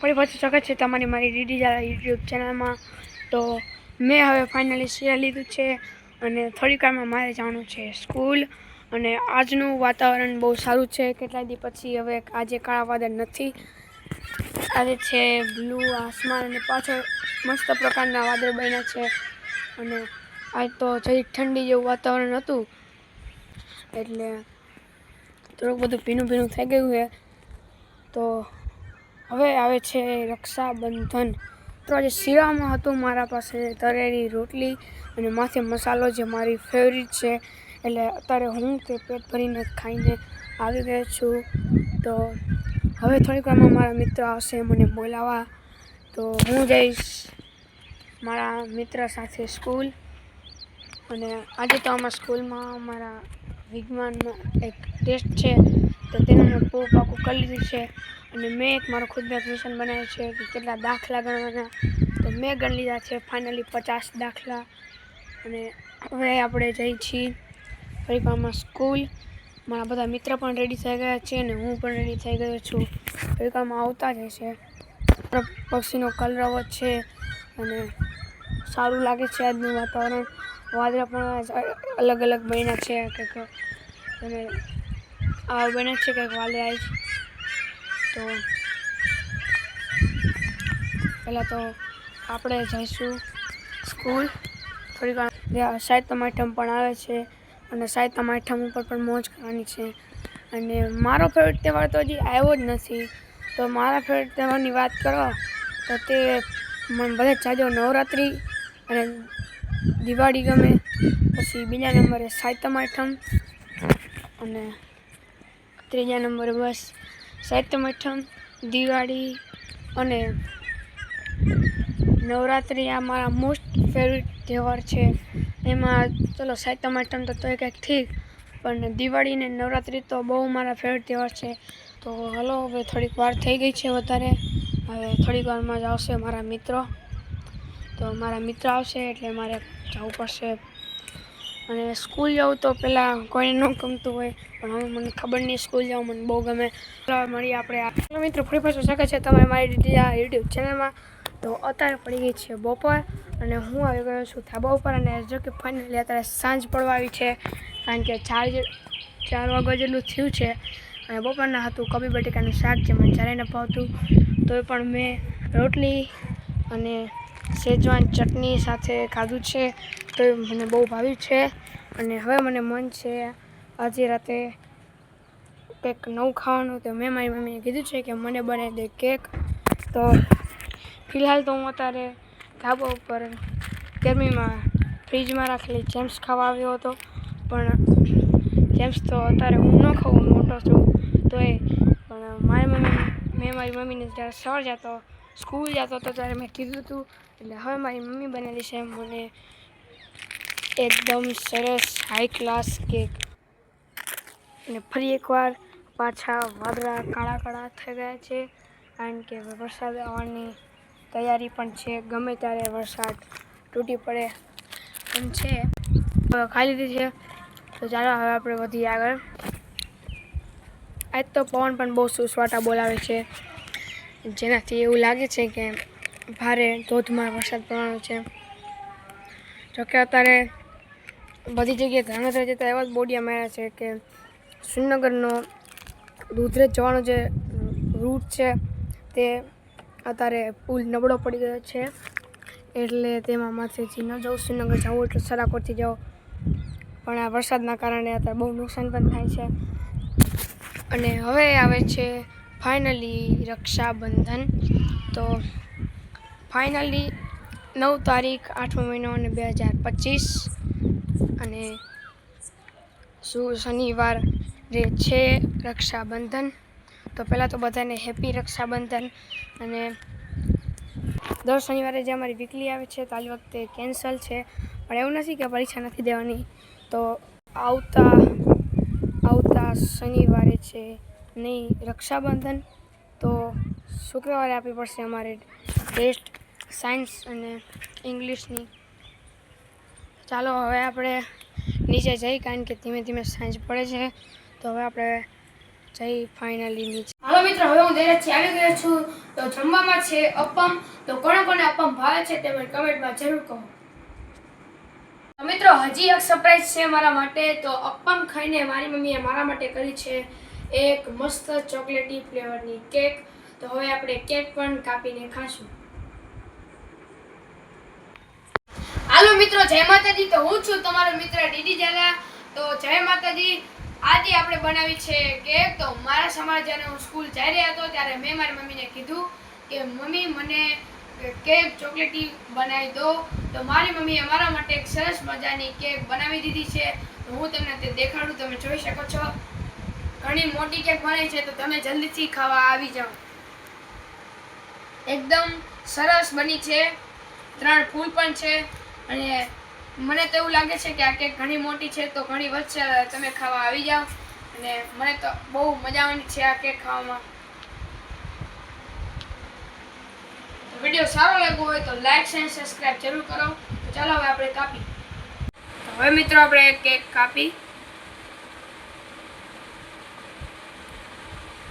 ફરી પાછું સ્વાગત છે તમારી મારી ડીડી ઝાલા યુટ્યુબ ચેનલમાં. તો મેં હવે ફાઇનલી સિરિયલ લીધું છે અને થોડીક વારમાં મારે જવાનું છે સ્કૂલ અને આજનું વાતાવરણ બહુ સારું છે. કેટલા દી પછી હવે આજે કાળા વાદળ નથી. આજે છે બ્લુ આસમાન અને પાછળ મસ્ત પ્રકારના વાદળ બન્યા છે અને આજ તો જરી ઠંડી જેવું વાતાવરણ હતું. એટલે થોડુંક બધું ભીનું ભીનું થઈ ગયું છે. તો હવે આવે છે રક્ષાબંધન. તો આજે શિરામાં હતું મારા પાસે તરેલી રોટલી અને માથે મસાલો જે મારી ફેવરિટ છે. એટલે અત્યારે હું તે પેટ ભરીને ખાઈને આવી ગયો છું. તો હવે થોડીક વારમાં મારા મિત્ર આવશે મને બોલાવવા. તો હું જઈશ મારા મિત્ર સાથે સ્કૂલ. અને આજે તો અમારા સ્કૂલમાં અમારા વિજ્ઞાનનો એક ટેસ્ટ છે. તો તેનું મેં પૂરું પાકું કરી લીધું છે અને મેં એક મારો ખુદનો ક્વેશ્ચન બનાવ્યું છે કે કેટલા દાખલા ગણવાના. તો મેં ગણી લીધા છે ફાઇનલી પચાસ દાખલા. અને હવે આપણે જઈ છીએ ફરીકામાં સ્કૂલ. મારા બધા મિત્ર પણ રેડી થઈ ગયા છે અને હું પણ રેડી થઈ ગયો છું. ફરીકામાં આવતા જ છે. પક્ષીનો કલરવ છે અને સારું લાગે છે આજનું વાતાવરણ. વાદળા પણ અલગ અલગ બન્યા છે. કે અને આ બન્યા છે કંઈક વાદળા જ. તો પહેલાં તો આપણે જઈશું સ્કૂલ. થોડીક વાર સાહિત્ય પણ આવે છે અને સાહિત્ય આઠમ ઉપર પણ મોજ કરવાની છે. અને મારો ફેવરેટ તહેવાર તો હજી આવ્યો જ નથી. તો મારા ફેવરેટ તહેવારની વાત કરો તો તે મને બધા જાજો નવરાત્રિ અને દિવાળી ગમે. પછી બીજા નંબરે સાહિત્ય આઠમ અને ત્રીજા નંબર બસ. સાહિત્ય અઠમ દિવાળી અને નવરાત્રિ આ મારા મોસ્ટ ફેવરિટ તહેવાર છે. એમાં ચલો સાહિત્ય આઠમ તો તોય કંઈક ઠીક, પણ દિવાળી ને નવરાત્રિ તો બહુ મારા ફેવરેટ તહેવાર છે. તો હલો, હવે થોડીક વાર થઈ ગઈ છે વધારે. હવે થોડીક વારમાં જ આવશે મારા મિત્રો. તો મારા મિત્ર આવશે એટલે મારે જવું પડશે. અને સ્કૂલ જાઉં તો પહેલાં કોઈને ન ગમતું હોય, પણ હવે મને ખબર નહીં સ્કૂલ જાઉં, મને બહુ ગમે. મળીએ આપણે મિત્રો, ફરી પાછું શકે છે તમારે મારી યુટ્યુબ ચેનલમાં. તો અત્યારે પડી ગઈ છે બપોર અને હું આવી ગયો છું થાબા ઉપર અને જો કે ફાઇનલી અત્યારે સાંજ પડવા આવી છે, કારણ કે ચાર ચાર વાગ્યા જેટલું થયું છે. અને બપોરના હતું કબી બટેકાનું શાક જે મને જ્યારે ન ભાવતું, તોય પણ મેં રોટલી અને શેજવાન ચટણી સાથે ખાધું છે તો એ મને બહુ ભાવ્યું છે અને હવે મને મન છે આજે રાતે કંઈક નવું ખાવાનું. તો મેં મારી મમ્મીને કીધું છે કે મને બનાવી દે કેક. તો ફિલહાલ તો હું અત્યારે ધાબા ઉપર ગરમીમાં ફ્રીજમાં રાખેલી જેમ્સ ખાવા આવ્યો હતો, પણ જેમ્સ તો અત્યારે હું ન ખાઉં મોટો છું. તો એ પણ મારી મમ્મી, મેં મારી મમ્મીને જ્યારે સર જતો સ્કૂલ જતો હતો ત્યારે મેં કીધું હતું એટલે હવે મારી મમ્મી બનાવી છે મને એકદમ સરસ હાઈ ક્લાસ કેક અને ફરી એકવાર પાછા વાદળા કાળા કાળા થઈ ગયા છે. કારણ કે વરસાદ આવવાની તૈયારી પણ છે. ગમે ત્યારે વરસાદ તૂટી પડે એમ છે. હવે ખાઈ લીધી છે. તો ચાલો હવે આપણે વધીએ આગળ. આજ તો પવન પણ બહુ સુસવાટા બોલાવે છે. જેનાથી એવું લાગે છે કે ભારે ધોધમાર વરસાદ પડવાનો છે. જોકે અત્યારે બધી જગ્યાએ ધ્યાન જતા એવા જ બોડિયા માર્યા છે કે શ્રીનગરનો દૂધરેજ જવાનો જે રૂટ છે તે અત્યારે પુલ નબળો પડી ગયો છે. એટલે તેમાં માથેથી ન જવું શ્રીનગર જવું એટલે સરાકોટથી જાઓ. પણ આ વરસાદના કારણે અત્યારે બહુ નુકસાન પણ થાય છે. અને હવે આવે છે ફાઇનલી રક્ષાબંધન. તો ફાઇનલી નવ તારીખ આઠમો મહિનો અને બે હજાર પચીસ. અને શું શનિવાર જે છે રક્ષાબંધન. તો પહેલાં તો બધાને હેપી રક્ષાબંધન. અને દર શનિવારે જે અમારી વીકલી આવે છે તો આ વખતે કેન્સલ છે. પણ એવું નથી કે પરીક્ષા નથી દેવાની. તો આવતા આવતા શનિવારે છે નહીં, રક્ષાબંધન. તો શુક્રવારે આપવી પડશે અમારે ટેસ્ટ, સાયન્સ અને ઇંગ્લિશની. ચાલો, હવે આપણે નીચે જઈ, કારણ કે ધીમે ધીમે સાંજ પડે છે. તો હવે આપણે જઈ ફાઇનલી નીચે. હાલો મિત્રો, હવે હું દરેકથી આવી ગયો છું. તો જમવામાં છે અપમ. તો કોને કોને અપમ ભાવે છે તે મને કમેન્ટમાં જરૂર કહો. મિત્રો, હજી એક સરપ્રાઈઝ છે મારા માટે. તો અપમ ખાઈને મારી મમ્મીએ મારા માટે કરી છે એક મસ્ત ચોકલેટી ફ્લેવરની કેક. તો હવે આપણે કેક પણ કાપીને ખાશું. હાલો મિત્રો, જય માતાજી. તો હું છું તમારો મિત્ર ડીડી ઝાલા. તો જય માતાજી. આજે આપણે બનાવી છે કેક. તો મારા સમાજ જ્યારે હું સ્કૂલ જઈ રહ્યો હતો ત્યારે મેં મારી મમ્મીને કીધું કે, મમ્મી, મને કેક ચોકલેટી બનાવી દો. તો મારી મમ્મીએ મારા માટે એક સરસ મજાની કેક બનાવી દીધી છે. હું તમને તે દેખાડું. તમે જોઈ શકો છો. ઘણી મોટી કેક બને છે, તો તમે જલ્દીથી ખાવા આવી જાઓ. એકદમ સરસ બની છે. ત્રણ ફૂલ પણ છે. અને મને તો એવું લાગે છે કે આ કેક ઘણી મોટી છે, તો ઘણી વચ્ચે તમે ખાવા આવી જાઓ. અને મને તો બહુ મજા આવવાની છે આ કેક ખાવામાં. વીડિયો સારો લાગ્યો હોય તો લાઈક અને સબસ્ક્રાઈબ જરૂર કરો. ચાલો હવે આપણે કાપી. હવે મિત્રો આપણે કેક કાપી.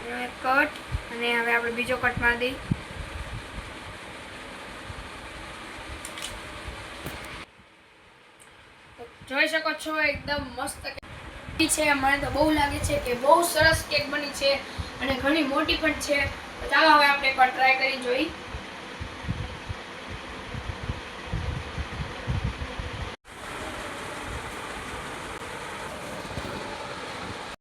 કટ, અને હવે આપણે બીજો કટ મારી દઈ જોઈ શકો છો, એકદમ મસ્ત છે. મને તો બહુ લાગે છે કે બહુ સરસ કેક બની છે અને ઘણી મોટી પણ છે. ચાલો હવે આપણે પણ ટ્રાય કરી જોઈ.